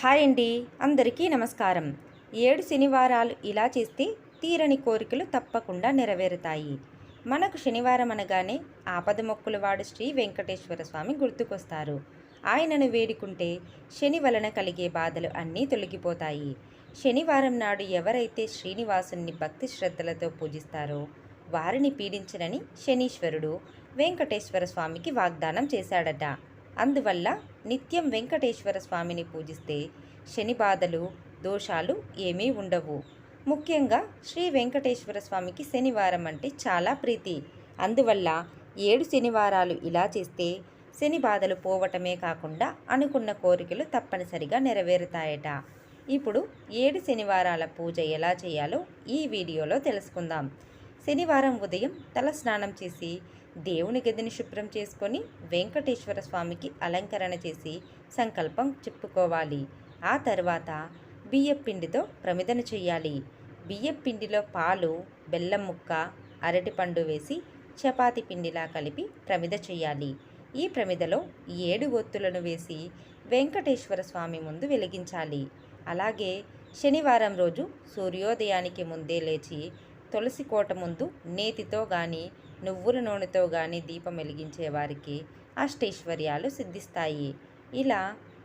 Hi అండి. అందరికీ నమస్కారం. ఏడు శనివారాలు ఇలా చేస్తే తీరని కోరికలు తప్పకుండా నెరవేరుతాయి. మనకు శనివారం అనగానే ఆపద మొక్కులవాడు శ్రీ వెంకటేశ్వర స్వామి గుర్తుకొస్తారు. ఆయనను వేడుకుంటే శని వలన కలిగే బాధలు అన్నీ తొలగిపోతాయి. శనివారం నాడు ఎవరైతే శ్రీనివాసుని భక్తి శ్రద్ధలతో పూజిస్తారో వారిని పీడించనని శనీశ్వరుడు వెంకటేశ్వర స్వామికి వాగ్దానం చేశాడట. అందువల్ల నిత్యం వెంకటేశ్వర స్వామిని పూజిస్తే శని బాధలు దోషాలు ఏమీ ఉండవు. ముఖ్యంగా శ్రీ వెంకటేశ్వర స్వామికి శనివారం అంటే చాలా ప్రీతి. అందువల్ల ఏడు శనివారాలు ఇలా చేస్తే శని బాధలు పోవటమే కాకుండా అనుకున్న కోరికలు తప్పనిసరిగా నెరవేరుతాయట. ఇప్పుడు ఏడు శనివారాల పూజ ఎలా చేయాలో ఈ వీడియోలో తెలుసుకుందాం. శనివారం ఉదయం తల స్నానం చేసి దేవుని గదిని శుభ్రం చేసుకొని వెంకటేశ్వర స్వామికి అలంకరణ చేసి సంకల్పం చెప్పుకోవాలి. ఆ తర్వాత బియ్యం పిండితో ప్రమిదన చేయాలి. బియ్యం పిండిలో పాలు బెల్లం ముక్క అరటిపండు వేసి చపాతి పిండిలా కలిపి ప్రమిద చేయాలి. ఈ ప్రమిదలో ఏడు ఒత్తులను వేసి వెంకటేశ్వర స్వామి ముందు వెలిగించాలి. అలాగే శనివారం రోజు సూర్యోదయానికి ముందే లేచి తులసి కోట ముందు నేతితో గాని నువ్వుల నూనెతో గాని దీపం వెలిగించే వారికి అష్టైశ్వర్యాలు సిద్ధిస్తాయి. ఇలా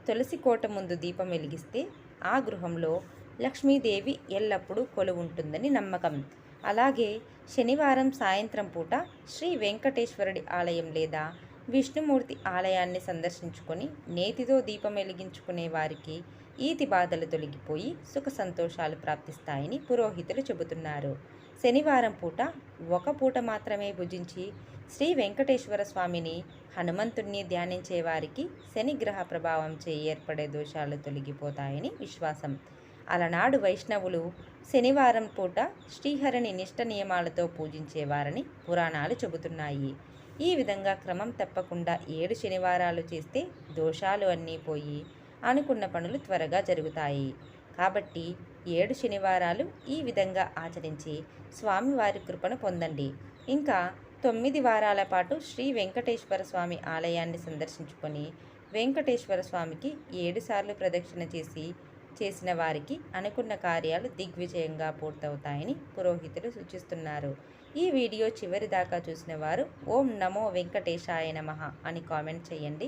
తులసి కోట ముందు దీపం వెలిగిస్తే ఆ గృహంలో లక్ష్మీదేవి ఎల్లప్పుడూ కొలువుంటుందని నమ్మకం. అలాగే శనివారం సాయంత్రం పూట శ్రీ వెంకటేశ్వరుడి ఆలయం లేదా విష్ణుమూర్తి ఆలయాన్ని సందర్శించుకొని నేతితో దీపం వెలిగించుకునే వారికి ఈతి బాధలు తొలగిపోయి సుఖ సంతోషాలు ప్రాప్తిస్తాయని పురోహితులు చెబుతున్నారు. శనివారం పూట ఒక పూట మాత్రమే భుజించి శ్రీ వెంకటేశ్వర స్వామిని హనుమంతుణ్ణి ధ్యానించే వారికి శనిగ్రహ ప్రభావం చే ఏర్పడే దోషాలు తొలగిపోతాయని విశ్వాసం. అలనాడు వైష్ణవులు శనివారం పూట శ్రీహరిని నిష్ట నియమాలతో పూజించేవారని పురాణాలు చెబుతున్నాయి. ఈ విధంగా క్రమం తప్పకుండా ఏడు శనివారాలు చేస్తే దోషాలు అన్నీ పోయి అనుకున్న పనులు త్వరగా జరుగుతాయి. కాబట్టి ఏడు శనివారాలు ఈ విధంగా ఆచరించి స్వామివారి కృపను పొందండి. ఇంకా తొమ్మిది వారాల పాటు శ్రీ వెంకటేశ్వర స్వామి ఆలయాన్ని సందర్శించుకొని వెంకటేశ్వర స్వామికి ఏడుసార్లు ప్రదక్షిణ చేసి చేసిన వారికి అనుకున్న కార్యాలు దిగ్విజయంగా పూర్తవుతాయని పురోహితులు సూచిస్తున్నారు. ఈ వీడియో చివరి దాకా చూసిన వారు ఓం నమో వెంకటేశాయ నమ అని కామెంట్ చేయండి.